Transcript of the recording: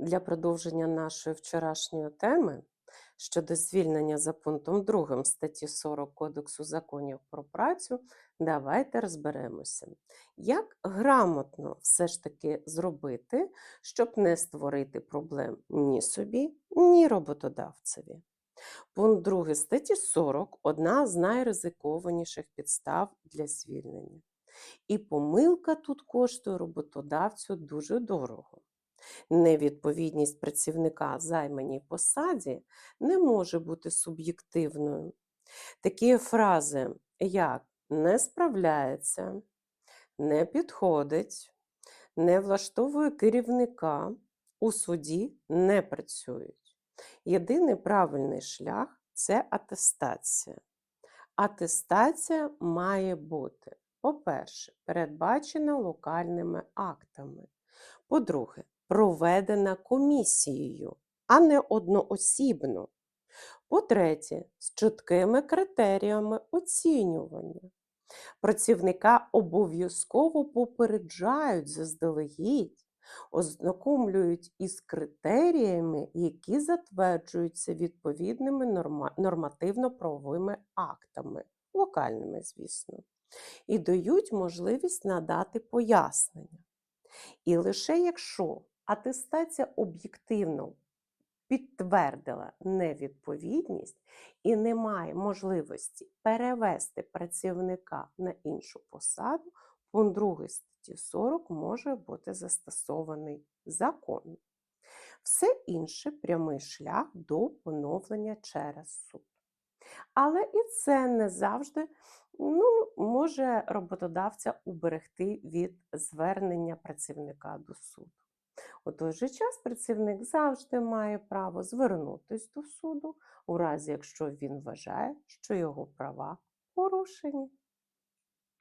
Для продовження нашої вчорашньої теми щодо звільнення за пунктом 2 статті 40 Кодексу законів про працю, давайте розберемося, як грамотно все ж таки зробити, щоб не створити проблем ні собі, ні роботодавцеві. Пункт 2 статті 40 одна з найризикованіших підстав для звільнення. І помилка тут коштує роботодавцю дуже дорого. Невідповідність працівника займаній посаді не може бути суб'єктивною. Такі фрази, як не справляється, не підходить, не влаштовує керівника, у суді не працюють. Єдиний правильний шлях це атестація. Атестація має бути, по-перше, передбачена локальними актами. По-друге, проведена комісією, а не одноосібно. По-третє, з чіткими критеріями оцінювання. Працівника обов'язково попереджають заздалегідь, ознакомлюють із критеріями, які затверджуються відповідними нормативно-правовими актами, локальними, звісно, і дають можливість надати пояснення. І лише якщо атестація об'єктивно підтвердила невідповідність і немає можливості перевести працівника на іншу посаду, пункт 2 статті 40 може бути застосований закон. Все інше прямий шлях до поновлення через суд. Але і це не завжди ну, може роботодавця уберегти від звернення працівника до суду. У той же час працівник завжди має право звернутися до суду, у разі якщо він вважає, що його права порушені.